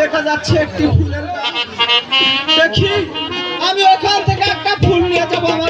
দেখা যাচ্ছে একটি ফুলের দেখি আমি ওখান থেকে একটা ফুল নিয়ে যাব আমার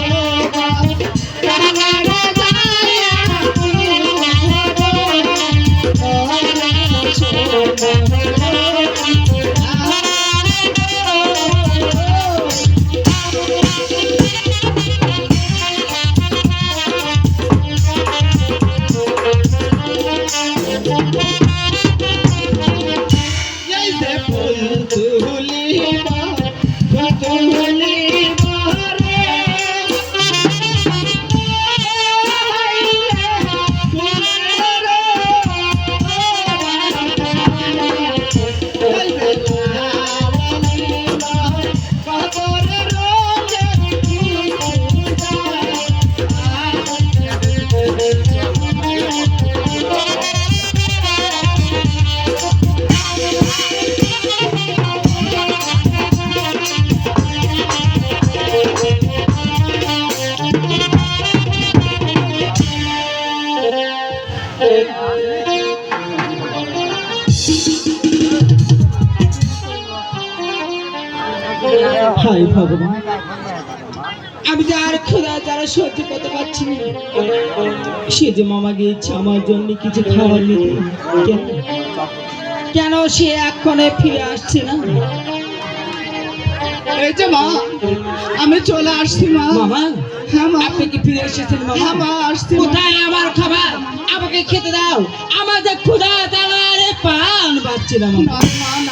হাই ভগবান। আমি খোদা যারা সহ্য করতে পারছি না সে যে মামা গিয়েছে আমার জন্য কিছু খাবার নিতে কেন? সে এক্ষণে ফিরে আসছে না? এই যে মা আমি চলে আসছি মা। মামা হ্যাঁ মা। আপনি কি ফিরে এসেছেন মামা? হ্যাঁ মা আসছি কোথায় আমার খাবার? আমাকে খেতে দাও। আমাদের ক্ষুধা তালারে পান পাচ্ছি না মামা। না না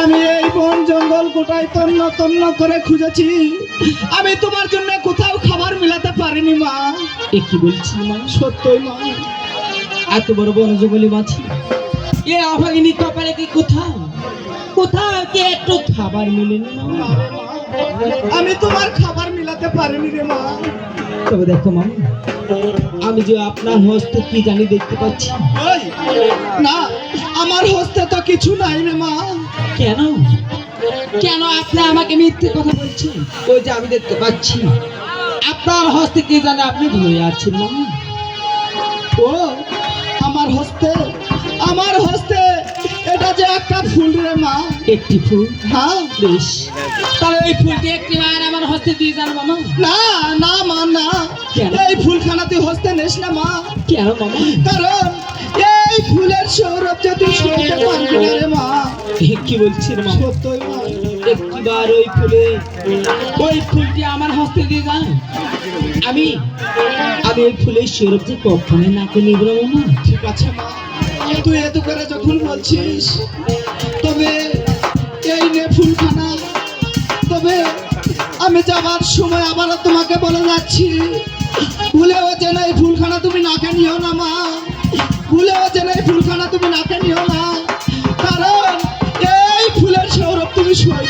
আমি এই বন জঙ্গল গোটায় তন্ন তন্ন করে খুঁজেছি। আমি তোমার জন্য কোথাও খাবার মিলাতে পারিনি মা। এ কি বলছি মা? সত্যই মা। এত বড় বন জঙ্গলি মাছি এ অভাগিনী কপালে কি কোথাও? কোথাও কি একটু খাবার মিলেনি মা? আমি তোমার খাবার মিলাতে পারিনি রে মা। তবে দেখো মা আমি যে আপনার হস্ত কি জানি দেখতে পাচ্ছি। না আমার হস্তে তো কিছু নাই রে মা। কেন? কেন আপনি আমাকে মিথ্যে কথা বলছেন? ওই যে আমি দেখতে পাচ্ছি। আপনার হস্তে কি জানে আপনি ধরে আছেন মা? ও আমার হস্তে আমার হস্তে এটা যে একটা ফুল রে মা। একটি ফুল? হ্যাঁ। বেশ। তাহলে এই ফুলটি একটি বার আমার হস্তে দিয়ে যান মামা। না না মা না। এই ফুলখানা তুই হস্তে নেস না মা। কেন মামা? কারণ ফুলের সৌরভ যে তুই সইতে পারবি না রে মা। কি বলছিস মা? সত্যই মা। একটিবার ওই ফুলে ওই ফুলটি আমার হস্তে দিয়ে যান। আমি আমি ওই ফুলের সৌরভ যে কখনো নাকে নিব না মামা। ঠিক আছে মা। তুই এত করে যখন বলছিস তবে এই নে ফুলখানা তবে আমি যাবার সময় আবারও তোমাকে বলে যাচ্ছি। ভুলেও যেন এই ফুলখানা তুমি নাকে নিও না মা। ভুলেও যেন এই ফুলখানা তুমি নাকে নিও না। কারণ এই ফুলের সৌরভ তুমি সই